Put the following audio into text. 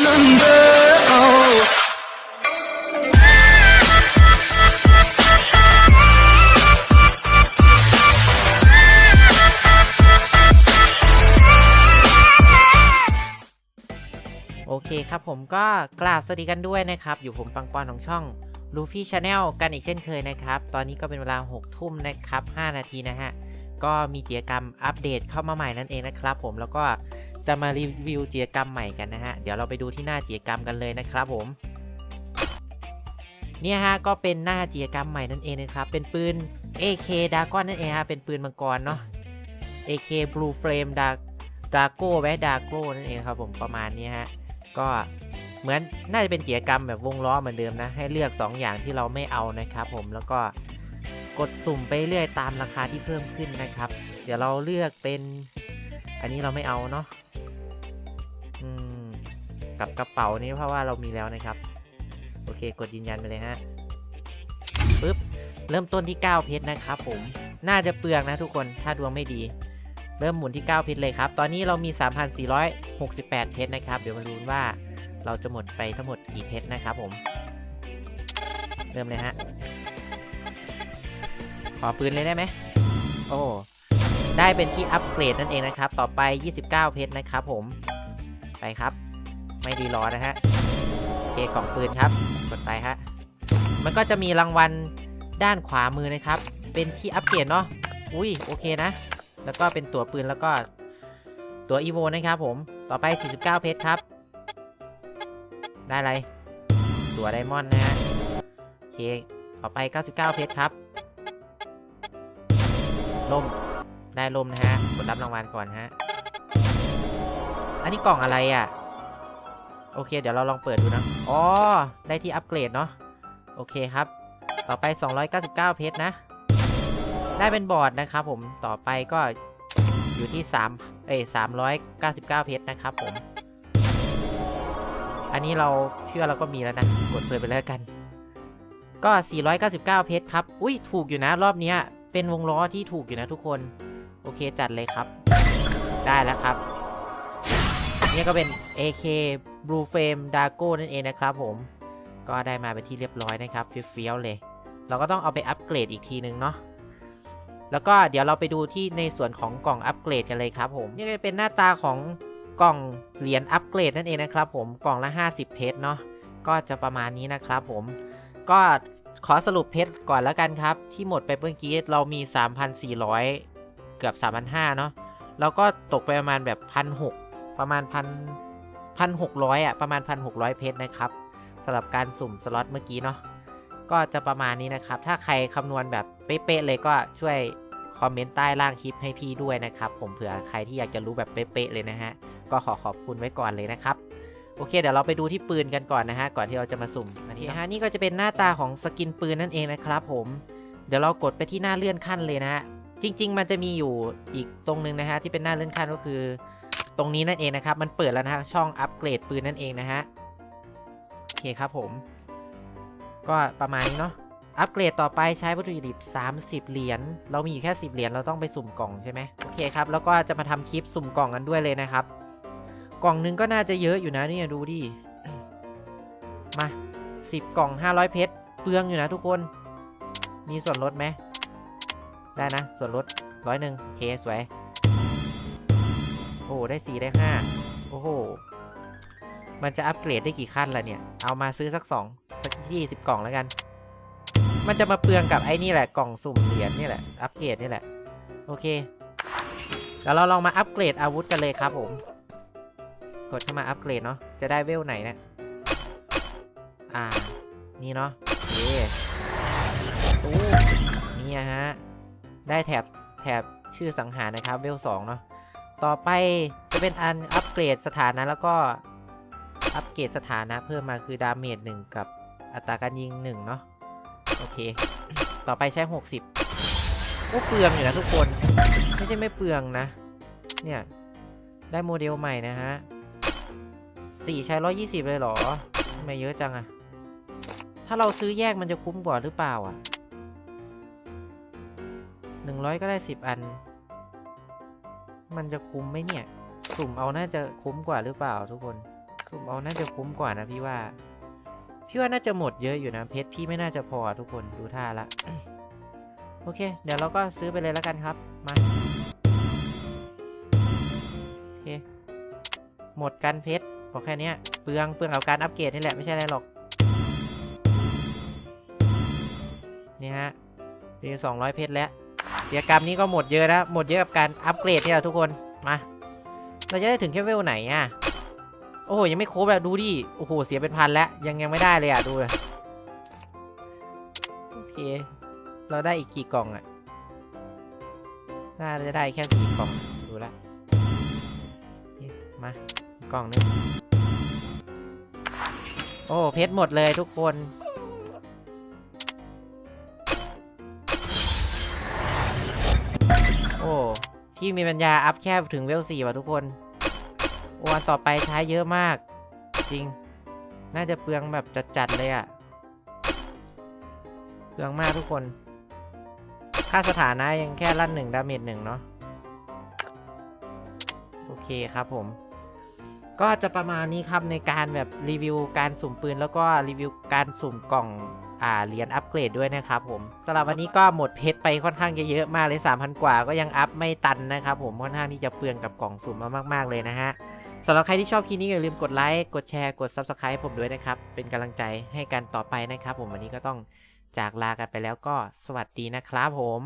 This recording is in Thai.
โอเคครับผมก็กราบสวัสดีกันด้วยนะครับ อยู่ผมปังปอนของช่อง Luffy Channel กันอีกเช่นเคยนะครับ ตอนนี้ก็เป็นเวลา 6 ทุ่มนะครับ 5 นาทีนะฮะ ก็มีกิจกรรมอัปเดตเข้ามาใหม่นั่นเองนะครับผมแล้วก็ จะมารีวิวกิจกรรมใหม่กันนะฮะ เดี๋ยวเราไปดูที่หน้ากิจกรรมกันเลยนะครับผม เนี่ยฮะก็เป็นหน้ากิจกรรมใหม่นั่นเองนะครับ เป็นปืน AK Dragon นั่นเองฮะ เป็นปืนมังกรเนาะ AK Blue Flame Dark Drago ไว้ Drago นั่นเองครับผมประมาณนี้ฮะ ก็เหมือนน่าจะเป็นกิจกรรมแบบวงล้อเหมือนเดิมนะ ให้เลือก 2 อย่างที่เราไม่เอานะครับผมแล้วก็กดสุ่มไปเรื่อยตามราคาที่เพิ่มขึ้นนะครับ เดี๋ยวเราเลือกเป็น อันนี้เราไม่เอาเนาะ กับกระเป๋านี้เพราะว่าเรามีแล้วนะครับ โอเคกดยืนยันไปเลยฮะปึ๊บเริ่มต้นที่ 9 เพชรนะครับผมน่าจะเปลืองนะทุกคนถ้าดวงไม่ดี เริ่มหมุนที่ 9 เพชรเลยครับ ตอนนี้เรามี 3,468 เพชรนะครับ เดี๋ยวมาดูกันว่าเราจะหมดไปทั้งหมดกี่เพชรนะครับผม เริ่มเลยฮะ ขอปืนเลยได้ไหม โอ้ ได้เป็นที่อัปเกรดนั่นเองนะครับ ต่อไป 29 เพชรนะครับผม ไปครับ ไม่ดีรอนะฮะเคกล่องปืนครับ กดไปฮะ มันก็จะมีรางวัลด้านขวามือนะครับ เป็นที่อัปเกรดเนาะ อุ้ยโอเคนะ แล้วก็เป็นตัวปืนแล้วก็ตัวอีโวนะครับผม ต่อไป 49 เพชรครับ ได้อะไร ตัวไดมอนด์นะฮะโอเค ต่อไป 99 เพชรครับ ล่ม ได้ล่มนะฮะ กดรับรางวัลก่อนฮะ อันนี้กล่องอะไรอะ โอเค เดี๋ยวเราลองเปิดดูนะอ๋อได้ที่อัปเกรดเนาะโอเคครับ ต่อไป 299 เพชรนะ ได้เป็นบอร์ดนะครับผมต่อไปก็อยู่ที่3เอ้ย399 เพชรนะครับผม อันนี้เราเชื่อเราก็มีแล้วนะ กดเปิดไปแล้วกัน ก็ 499 เพชรครับ อุ้ยถูกอยู่นะรอบนี้เป็นวงล้อที่ถูกอยู่นะทุกคน โอเคจัดเลยครับ ได้แล้วครับ นี่ก็เป็น AK Blue Flame Dago นั่นเองนะครับผม ก็ได้มาเป็นที่เรียบร้อยนะครับเฟี้ยวๆเลย เราก็ต้องเอาไปอัปเกรดอีกทีนึงเนาะ แล้วก็เดี๋ยวเราไปดูที่ในส่วนของกล่องอัปเกรดกันเลยครับผม นี่ก็เป็นหน้าตาของกล่องเหรียญอัปเกรดนั่นเองนะครับผม กล่องละ 50 เพชรเนาะ ก็จะประมาณนี้นะครับผม ก็ขอสรุปเพชรก่อนแล้วกันครับ ที่หมดไปเมื่อกี้เรามี 3,400 เกือบ 3,500 เนาะ แล้วก็ตกไปประมาณแบบ 1,600 ประมาณ1,000 1,600อะประมาณ1,600เพชรนะครับสำหรับการสุ่มสล็อตเมื่อกี้เนาะก็จะประมาณนี้นะครับ ถ้าใครคำนวณแบบเป๊ะๆเลยก็ช่วยคอมเมนต์ใต้ล่างคลิปให้พี่ด้วยนะครับ ผมเผื่อใครที่อยากจะรู้แบบเป๊ะๆเลยนะฮะ ก็ขอขอบคุณไว้ก่อนเลยนะครับ โอเค เดี๋ยวเราไปดูที่ปืนกันก่อนนะฮะ ก่อนที่เราจะมาสุ่มอันนี้นะฮะนี่ก็จะเป็นหน้าตาของสกินปืนนั่นเองนะครับผม เดี๋ยวเรากดไปที่หน้าเลื่อนขั้นเลยนะฮะ จริง ๆ มันจะมีอยู่อีกตรงนึงนะฮะที่เป็นหน้าเลื่อนขั้นก็คือ ตรงนี้นั่นเองนะครับ มันเปิดแล้วนะช่องอัปเกรดปืนนั่นเองนะฮะโอเคครับผม ก็ประมาณนี้เนาะอัปเกรดต่อไปใช้วัตถุดิบ 30 เหรียญเรามีอยู่แค่ 10 เหรียญเราต้องไปสุ่มกล่องใช่ไหมโอเคครับแล้วก็จะมาทำคลิปสุ่มกล่องกันด้วยเลยนะครับ กล่องหนึงก็น่าจะเยอะอยู่นะเนี่ยดูดิมา 10 กล่อง 500 เพชรเปลืองอยู่นะทุกคน มีส่วนลดไหมได้นะ ส่วนลดร้อยหนึ่งโอเคสวย ได้4ได้5โอ้โห มันจะอัปเกรดได้กี่ขั้นล่ะเนี่ย เอามาซื้อสัก2สัก20กล่องแล้วกัน มันจะมาเปลืองกับไอ้นี่แหละกล่องสุ่มเหรียญนี่แหละ อัปเกรดนี่แหละ โอเคแล้วเราลองมาอัปเกรดอาวุธกันเลยครับผม กดเข้ามาอัปเกรดเนาะ จะได้เวลไหนเนะอ่า นี่เนาะโอเคตู้นี่ฮะ ได้แถบแถบชื่อสังหารนะครับ เวลสองเนาะ ต่อไปจะเป็นอันอัปเกรดสถานะแล้วก็อัปเกรดสถานะเพิ่มมาคือดาเมจหนึ่งกับอัตราการยิงหนึ่งเนาะโอเค ต่อไปใช้ 60ก็เปลืองอยู่นะทุกคน ไม่ใช่ไม่เปลืองนะ เนี่ย ได้โมเดลใหม่นะฮะสี่ใช้ 120 เลยเหรอทำไมเยอะจังอะถ้าเราซื้อแยกมันจะคุ้มกว่าหรือเปล่าอะ100 ก็ได้ 10 อัน มันจะคุ้มไหมเนี่ย สุ่มเอาน่าจะคุ้มกว่าหรือเปล่าทุกคน สุ่มเอาน่าจะคุ้มกว่านะพี่ว่า พี่ว่าน่าจะหมดเยอะอยู่นะเพชรพี่ไม่น่าจะพอทุกคนดูท่าละ โอเค เดี๋ยวเราก็ซื้อไปเลยแล้วกันครับ มาโอเค หมดกันเพชรพอแค่นี้เปลืองเปลืองกับการอัปเกรดนี่แหละไม่ใช่อะไรหรอกนี่ฮะมีสองร้อยเพชรแล้ว กิจกรรมนี้ก็หมดเยอะนะหมดเยอะกับการอัปเกรดนี่แหละทุกคนมาเราจะได้ถึงแค่เวลไหนอะโอ้โหยังไม่ครบเลยดูดิโอ้โหเสียเป็นพันแล้วยังยังไม่ได้เลยอะดูเลยโอเคเราได้อีกกี่กล่องอะน่าจะได้แค่สี่กล่องดูลวโอเคมากล่องนึงโอ้เพชรหมดเลยทุกคน พี่มีปัญญาอัพแค่ถึงเวลสี่ว่ะทุกคนโอวันต่อไปใช้เยอะมาก จริง น่าจะเปลืองแบบจัดๆเลยอะเปลืองมากทุกคน ค่าสถานะยังแค่ลั่นหนึ่งดาเมจหนึ่งเนาะโอเคครับผม ก็จะประมาณนี้ครับในการแบบรีวิวการสุ่มปืน แล้วก็รีวิวการสุ่มกล่องอ่าเหรียญอัปเกรดด้วยนะครับผมสำหรับวันนี้ก็หมดเพชรไปค่อนข้างจะเยอะมากเลย 3,000 กว่าก็ยังอัพไม่ตันนะครับผมค่อนข้างที่จะเปลืองกับกล่องสุ่มมามาก ๆ เลยนะฮะสำหรับใครที่ชอบคลิปนี้อย่าลืมกดไลค์กดแชร์กด Subscribe ผมด้วยนะครับ เป็นกำลังใจให้กันต่อไปนะครับผมวันนี้ก็ต้องจากลากันไปแล้วก็สวัสดีนะครับผม